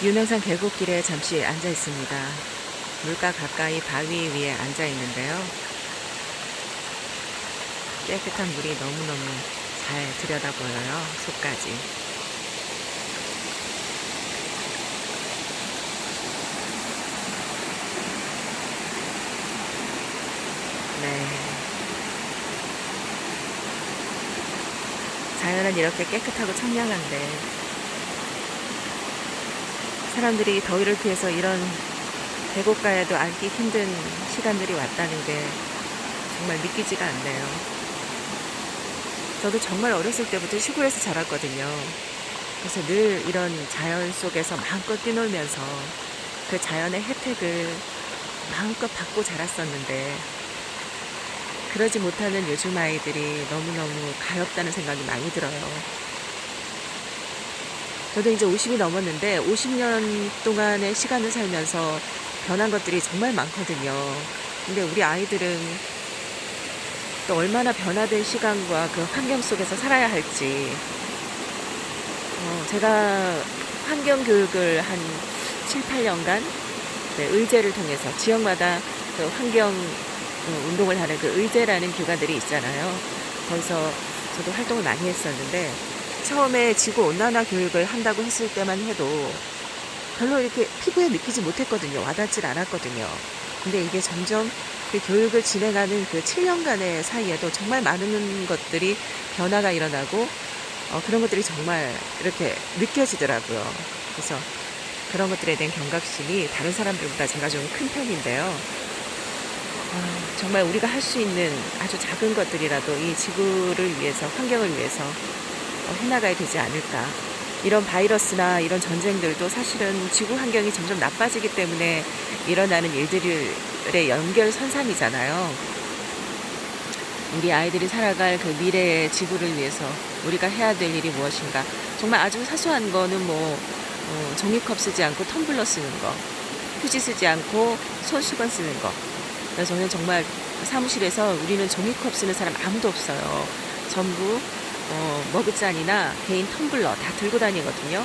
윤영산 계곡길에 잠시 앉아 있습니다. 물가 가까이 바위 위에 앉아 있는데요. 깨끗한 물이 너무너무 잘 들여다 보여요. 속까지. 네. 자연은 이렇게 깨끗하고 청량한데 사람들이 더위를 피해서 이런 계곡가에도 앉기 힘든 시간들이 왔다는 게 정말 믿기지가 않네요. 저도 정말 어렸을 때부터 시골에서 자랐거든요. 그래서 늘 이런 자연 속에서 마음껏 뛰놀면서 그 자연의 혜택을 마음껏 받고 자랐었는데 그러지 못하는 요즘 아이들이 너무너무 가엽다는 생각이 많이 들어요. 저도 이제 50이 넘었는데 50년 동안의 시간을 살면서 변한 것들이 정말 많거든요. 근데 우리 아이들은 또 얼마나 변화된 시간과 그 환경 속에서 살아야 할지. 어, 제가 환경 교육을 한 7, 8년간 네, 의제를 통해서 지역마다 그 환경 어, 운동을 하는 그 의제라는 기관들이 있잖아요. 거기서 저도 활동을 많이 했었는데 처음에 지구 온난화 교육을 한다고 했을 때만 해도 별로 이렇게 피부에 느끼지 못했거든요. 와닿질 않았거든요. 근데 이게 점점 그 교육을 진행하는 그 7년간의 사이에도 정말 많은 것들이 변화가 일어나고 어, 그런 것들이 정말 이렇게 느껴지더라고요. 그래서 그런 것들에 대한 경각심이 다른 사람들보다 제가 좀 큰 편인데요. 아, 정말 우리가 할 수 있는 아주 작은 것들이라도 이 지구를 위해서, 환경을 위해서 어, 해나가야 되지 않을까. 이런 바이러스나 이런 전쟁들도 사실은 지구 환경이 점점 나빠지기 때문에 일어나는 일들의 연결선상이잖아요. 우리 아이들이 살아갈 그 미래의 지구를 위해서 우리가 해야 될 일이 무엇인가. 정말 아주 사소한 거는 뭐, 어, 종이컵 쓰지 않고 텀블러 쓰는 거, 휴지 쓰지 않고 손수건 쓰는 거. 저는 정말 사무실에서 우리는 종이컵 쓰는 사람 아무도 없어요. 전부 어, 머그잔이나 개인 텀블러 다 들고 다니거든요.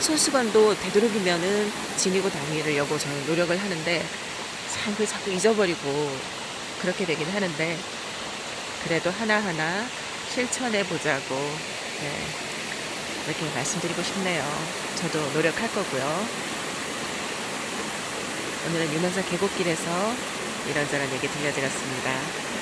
손수건도 되도록이면은 지니고 다니려고 저는 노력을 하는데 참 그 자꾸 잊어버리고 그렇게 되긴 하는데 그래도 하나하나 실천해 보자고 네, 이렇게 말씀드리고 싶네요. 저도 노력할 거고요. 오늘은 유명사 계곡길에서 이런저런 얘기 들려드렸습니다.